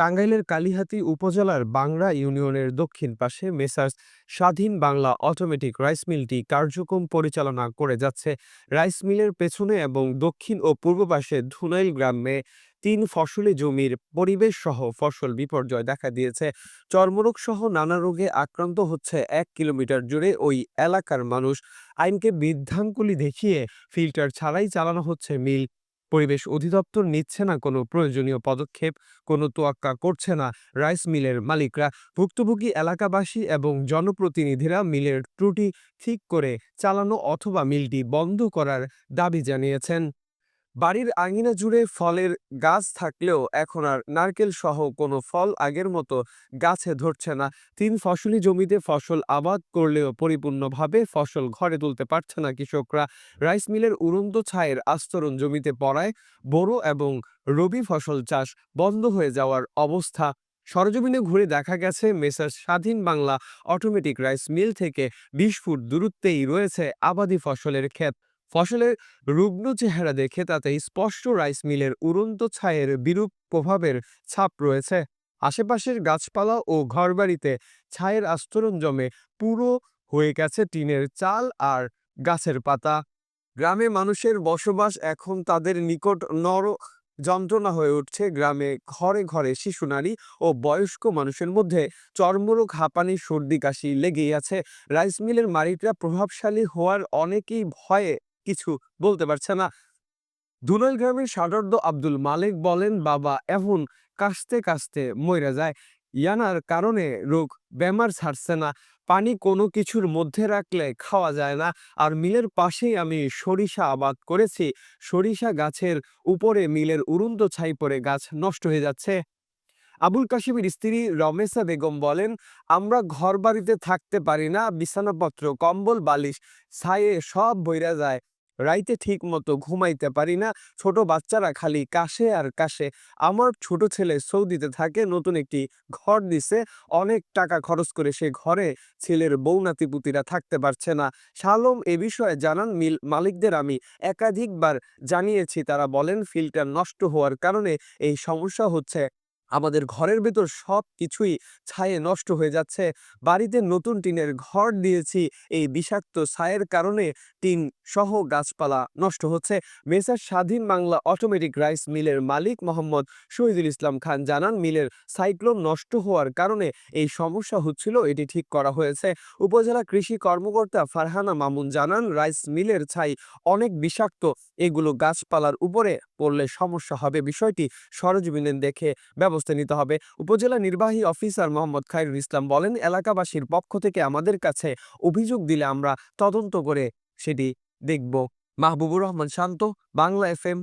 টাঙ্গাইলের কালিহাতী উপজেলার বাংরা ইউনিয়নের দক্ষিণ পাশে মেসার্স স্বাধীন বাংলা অটোমেটিক রাইস মিলটি কার্যক্রম পরিচালনা করে যাচ্ছে। রাইস মিলের পেছনে এবং দক্ষিণ ও পূর্ব পাশে ধুনাইল গ্রামে তিন ফসলি জমির পরিবেশ সহ ফসল বিপর্যয় দেখা দিয়েছে। চর্মরোগ সহ নানা রোগে আক্রান্ত হচ্ছে এক কিলোমিটার জুড়ে ওই এলাকার মানুষ। আইনকে বৃদ্ধাঙ্গুলি দেখিয়ে ফিল্টার ছাড়াই চালানো হচ্ছে মিল। পরিবেশ অধিদপ্তর নিচ্ছে না কোনো প্রয়োজনীয় পদক্ষেপ, কোনো তোয়াক্কা করছে না রাইস মিলের মালিকরা। ভুক্তভোগী এলাকাবাসী এবং জনপ্রতিনিধিরা মিলের ত্রুটি ঠিক করে চালানো অথবা মিলটি বন্ধ করার দাবি জানিয়েছেন। বাড়ির আঙিনা জুড়ে ফলের গাছ থাকলেও এখন আর নারকেল সহ কোনো ফল আগের মতো গাছে ধরছে না। তিন ফসলি জমিতে ফসল আবাদ করলেও পরিপূর্ণভাবে ফসল ঘরে তুলতে পারছে না কৃষকরা। রাইস মিলের উড়ন্ত ছায়ের আস্তরণ জমিতে পড়ায় বোরো এবং রবি ফসল চাষ বন্ধ হয়ে যাওয়ার অবস্থা। সরজমিনে ঘুরে দেখা গেছে, মেসার্স স্বাধীন বাংলা অটোমেটিক রাইস মিল থেকে বিশ ফুট দূরত্বেই রয়েছে আবাদি ফসলের ক্ষেত। ফসলের রুগ্ন চেহারা দেখে তাতে স্পষ্ট রাইস মিলের উড়ন্ত ছায়ের বিরূপ প্রভাবের ছাপ রয়েছে। আশেপাশের গাছপালা ও ঘরবাড়িতে ছায়ের আস্তরণ জমে পুরো হয়ে গেছে টিনের চাল আর গাছের পাতা। গ্রামে মানুষের বসবাস এখন তাদের নিকট নর যন্ত্রণা হয়ে উঠছে। গ্রামে ঘরে ঘরে শিশু, নারী ও বয়স্ক মানুষের মধ্যে চর্মরোগ, হাঁপানি, সর্দি, কাশি লেগেই আছে। রাইস মিলের মালিকরা প্রভাবশালী হওয়ার অনেকেই ভয়ে কিছু বলতে পারছে না। দুলাল গ্রামের সাডর্দ আব্দুল মালিক বলেন, বাবা এখন কাশতে কাশতে মইরা যায়। ইয়ানার কারণে রোগ বেমার ছাড়ছে না। পানি কোনো কিছুর মধ্যে রাখলে খাওয়া যায় না। আর মিলের পাশেই আমি সরিষা আবাদ করেছি। সরিষা গাছের উপরে মিলের উড়ন্ত ছাই পড়ে গাছ নষ্ট হয়ে যাচ্ছে। আবুল কাশিমের স্ত্রী রমেশা বেগম বলেন, আমরা ঘর বাড়িতে থাকতে পারি না। বিছানাপত্র, কম্বল, বালিশ ছায়ে সব বইরা যায়। রাইতে ঠিক মতো ঘুমাইতে পারি না। ছোট বাচ্চারা খালি কাশে আর কাশে। আমার ছোট ছেলে সৌদিতে থাকে, নতুন একটি ঘর দিছে। অনেক টাকা খরচ করে সে ঘরে ছেলের বউ নাতিপুতিরা থাকতে পারছে না। শালম, এ বিষয়ে জানান মিল, মালিকদের আমি একাধিকবার জানিয়েছি, তারা বলেন ফিল্টার নষ্ট হওয়ার কারণে এই সমস্যা হচ্ছে। আমাদের ঘরের ভেতর সব কিছুই ছায়ে নষ্ট হয়ে যাচ্ছে। বাড়িতে নতুন টিনের ঘর দিয়েছি, এই বিষাক্ত ছায়ের কারণে টিন সহ গাছপালা নষ্ট হচ্ছে। মেসার স্বাধীন বাংলা অটোমেটিক রাইস মিলের মালিক মোহাম্মদ শহীদুল ইসলাম খান জানান, মিলের সাইক্লোন নষ্ট হওয়ার কারণে এই সমস্যা হচ্ছিল, এটি ঠিক করা হয়েছে। উপজেলা কৃষি কর্মকর্তা ফারহানা মামুন জানান, রাইস মিলের ছাই অনেক বিষাক্ত, এগুলো গাছপালার উপরে পড়লে সমস্যা হবে। বিষয়টি সরজমিনে দেখে ব্যবস্থা নিতে হবে। উপজেলা নির্বাহী অফিসার মোহাম্মদ খায়রুল ইসলাম বলেন, এলাকাবাসীর পক্ষ থেকে আমাদের কাছে অভিযোগ দিলে আমরা তদন্ত করে সেটি দেখব। মাহবুবুর রহমান শান্ত, বাংলা এফএম।